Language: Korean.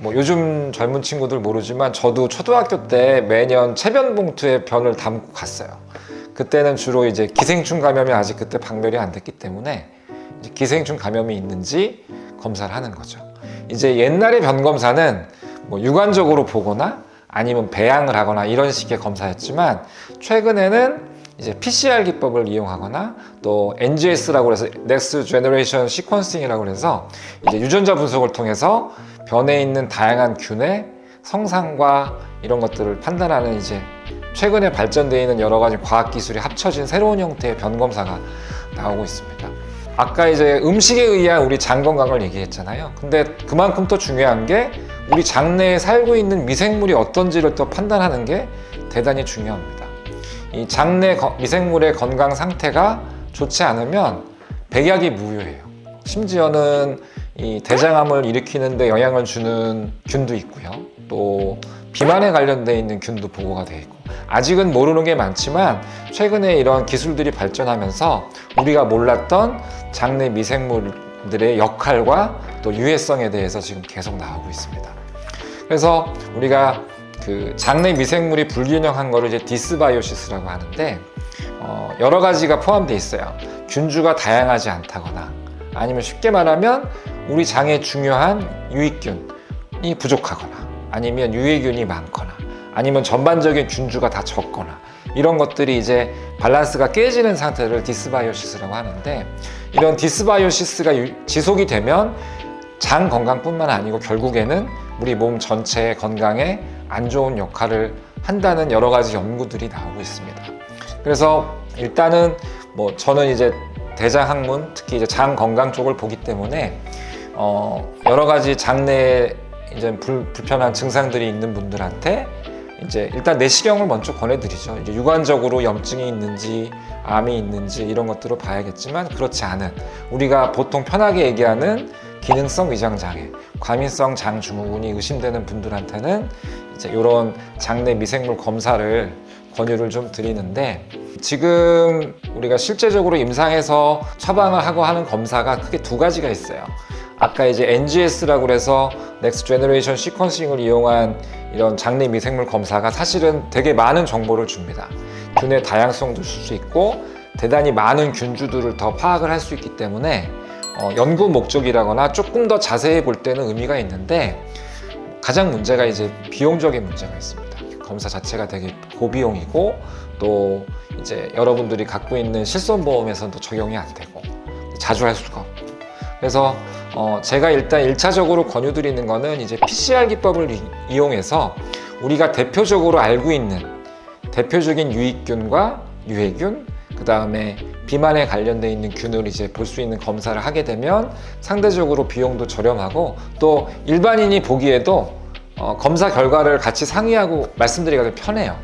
뭐 요즘 젊은 친구들 모르지만 저도 초등학교 때 매년 체변 봉투에 변을 담고 갔어요. 그때는 주로 이제 기생충 감염이 아직 그때 박멸이 안 됐기 때문에 기생충 감염이 있는지 검사를 하는 거죠. 이제 옛날의 변 검사는 뭐 육안적으로 보거나 아니면 배양을 하거나 이런 식의 검사였지만 최근에는 이제 PCR 기법을 이용하거나 또 NGS라고 해서 Next Generation Sequencing이라고 해서 이제 유전자 분석을 통해서 변에 있는 다양한 균의 성상과 이런 것들을 판단하는 이제 최근에 발전되어 있는 여러 가지 과학 기술이 합쳐진 새로운 형태의 변 검사가 나오고 있습니다. 아까 이제 음식에 의한 우리 장 건강을 얘기했잖아요. 근데 그만큼 또 중요한 게 우리 장내에 살고 있는 미생물이 어떤지를 또 판단하는 게 대단히 중요합니다. 이 장내 거- 미생물의 건강 상태가 좋지 않으면 백약이 무효해요. 심지어는 이 대장암을 일으키는데 영향을 주는 균도 있고요. 또 비만에 관련돼 있는 균도 보고가 돼 있고 아직은 모르는 게 많지만 최근에 이런 기술들이 발전하면서 우리가 몰랐던 장내 미생물들의 역할과 또 유해성에 대해서 지금 계속 나오고 있습니다. 그래서 우리가 그 장내 미생물이 불균형한 거를 이제 디스바이오시스라고 하는데 어, 여러 가지가 포함되어 있어요. 균주가 다양하지 않다거나 아니면 쉽게 말하면 우리 장에 중요한 유익균이 부족하거나 아니면 유해균이 많거나 아니면 전반적인 균주가 다 적거나 이런 것들이 이제 밸런스가 깨지는 상태를 디스바이오시스라고 하는데 이런 디스바이오시스가 유- 지속이 되면 장 건강뿐만 아니고 결국에는 우리 몸 전체의 건강에 안 좋은 역할을 한다는 여러 가지 연구들이 나오고 있습니다. 그래서 일단은 뭐 저는 이제 대장 학문 특히 이제 장 건강 쪽을 보기 때문에 어 여러 가지 장내에 이제 불, 불편한 증상들이 있는 분들한테 이제 일단 내시경을 먼저 권해드리죠. 이제 육안적으로 염증이 있는지 암이 있는지 이런 것들을 봐야겠지만 그렇지 않은 우리가 보통 편하게 얘기하는 기능성 위장 장애, 과민성 장 증후군이 의심되는 분들한테는 이제 이런 장내 미생물 검사를 권유를 좀 드리는데 지금 우리가 실제적으로 임상에서 처방을 하고 하는 검사가 크게 두 가지가 있어요. 아까 이제 NGS라고 그래서 Next Generation Sequencing을 이용한 이런 장내 미생물 검사가 사실은 되게 많은 정보를 줍니다. 균의 다양성도 줄 수 있고 대단히 많은 균주들을 더 파악을 할 수 있기 때문에 어, 연구 목적이라거나 조금 더 자세히 볼 때는 의미가 있는데 가장 문제가 이제 비용적인 문제가 있습니다. 검사 자체가 되게 고비용이고 또 이제 여러분들이 갖고 있는 실손보험에서도 적용이 안 되고 자주 할 수가 없고 그래서 어 제가 일단 일차적으로 권유드리는 거는 이제 PCR 기법을 이- 이용해서 우리가 대표적으로 알고 있는 대표적인 유익균과 유해균 그 다음에 비만에 관련돼 있는 균을 이제 볼 수 있는 검사를 하게 되면 상대적으로 비용도 저렴하고 또 일반인이 보기에도 어, 검사 결과를 같이 상의하고 말씀드리기가 좀 편해요.